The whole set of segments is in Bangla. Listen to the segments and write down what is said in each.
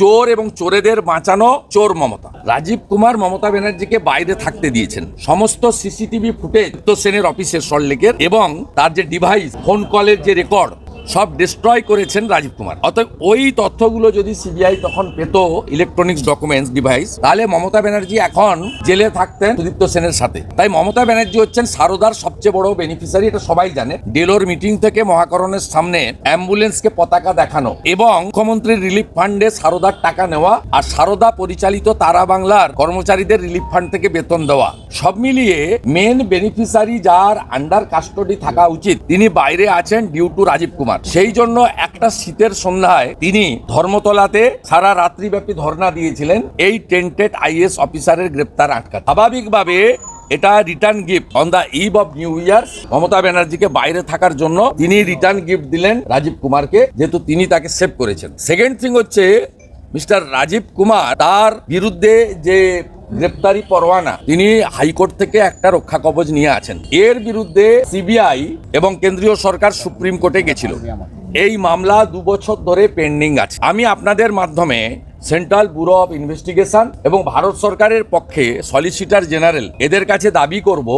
চোর এবং চোরেদের বাঁচানো চোর মমতা। রাজীব কুমার, মমতা ব্যানার্জিকে বাইরে থাকতে দিয়েছেন। সমস্ত সিসিটিভি ফুটেজ তো সেনের অফিসের সল্লেকের এবং তার যে ডিভাইস ফোন কলের যে রেকর্ড সব ডিস্ট্রয় করেছেন রাজীব কুমার। অতএব ওই তথ্যগুলো যদি সিবিআই তখন পেত ইলেকট্রনিক্স ডকুমেন্টস ডিভাইস তাহলে মমতা ব্যানার্জি এখন জেলে থাকতেন সুদীপ্ত সেনের সাথে। তাই মমতা ব্যানার্জি হচ্ছেন সারদার সবচেয়ে বড় বেনিফিশিয়ারি এটা সবাই জানে। ডেলোর মিটিং থেকে মহাকরণের সামনে অ্যাম্বুলেন্সকে পতাকা দেখানো এবং মুখ্যমন্ত্রীর রিলিফ ফান্ডে সারদার টাকা নেওয়া আর সারদা পরিচালিত তারা বাংলার কর্মচারীদের রিলিফ ফান্ড থেকে বেতন দেওয়া। সব মিলিয়ে মেন বেনিফিশিয়ারি যার আন্ডার কাস্টডি থাকা উচিত, তিনি বাইরে আছেন ডিউ টু রাজীব কুমার। সেই জন্য একটা শীতের সন্ধ্যায় তিনি ধর্মতলাতে সারা রাত্রিব্যাপী ধর্ণা দিয়েছিলেন এই টেন্টেড আইএস অফিসারের গ্রেপ্তার আটকা স্বাভাবিকভাবে এটা return gift on the eve of new year Mamata ব্যানার্জিকে বাইরে থাকার জন্য তিনি রিটার্ন গিফট দিলেন রাজীব কুমারকে, যেহেতু তিনি তাকে সেভ করেছেন। সেকেন্ড থিং হচ্ছে, মিস্টার রাজীব কুমার তার বিরুদ্ধে যে গ্রেপ্তারি পরোয়ানা। তিনি হাইকোর্ট থেকে একটা রক্ষা কবচ নিয়ে আছেন। এর বিরুদ্ধে সিবিআই এবং কেন্দ্রীয় সরকার সুপ্রিম কোর্টে গেছিল। এই মামলা দু বছর ধরে পেন্ডিং আছে। আমি আপনাদের মাধ্যমে সেন্ট্রাল ব্যুরো অফ ইনভেস্টিগেশন এবং ভারত সরকারের পক্ষে সলিসিটার জেনারেল এদের কাছে দাবি করব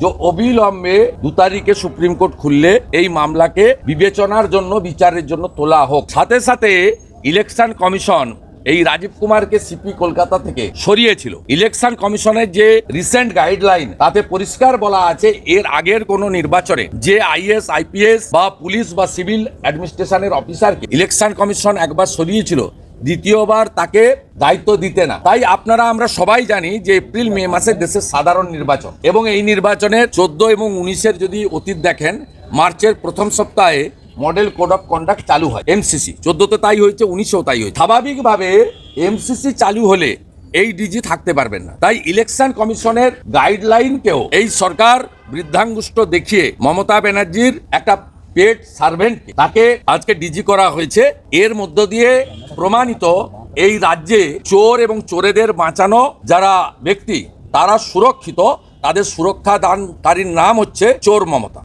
যে অবিলম্বে দু তারিখে সুপ্রিম কোর্ট খুললে এই মামলাকে বিবেচনার জন্য, বিচারের জন্য তোলা হোক। সাথে সাথে ইলেকশন কমিশন এই রাজীব কুমারকে সিপি কলকাতা থেকে সরিয়েছিল। ইলেকশন কমিশনের যে রিসেন্ট গাইডলাইন তাতে পরিষ্কার বলা আছে এর আগের কোন নির্বাচনে যে আইএস আইপিএস বা পুলিশ বা সিভিল অ্যাডমিনিস্ট্রেশনের অফিসারকে ইলেকশন কমিশন একবার সরিয়েছিল, দ্বিতীয়বার তাকে দায়িত্ব দিতে না। তাই আপনারা, আমরা সবাই জানি যে এপ্রিল, মে মাসে দেশের সাধারণ নির্বাচন এবং এই নির্বাচনের চোদ্দ এবং উনিশের যদি অতীত দেখেন, মার্চের প্রথম সপ্তাহে মডেল কোড অফ কন্ডাক্ট চালু হয় এমসিসি চোদ্দতে তাই হয়েছে, উনিশেও তাই হয়েছে। স্বাভাবিকভাবে এমসিসি চালু হলে এই ডিজি থাকতে পারবেন না। তাই ইলেকশন কমিশনের গাইডলাইনকেও এই সরকার বৃদ্ধাঙ্গুষ্ট দেখিয়ে মমতা ব্যানার্জির একটা পেড সার্ভেন্ট তাকে আজকে ডিজি করা হয়েছে। এর মধ্য দিয়ে প্রমাণিত এই রাজ্যে চোর এবং চোরেদের বাঁচানো যারা ব্যক্তি, তারা সুরক্ষিত। তাদের সুরক্ষা দানকারীর নাম হচ্ছে চোর মমতা।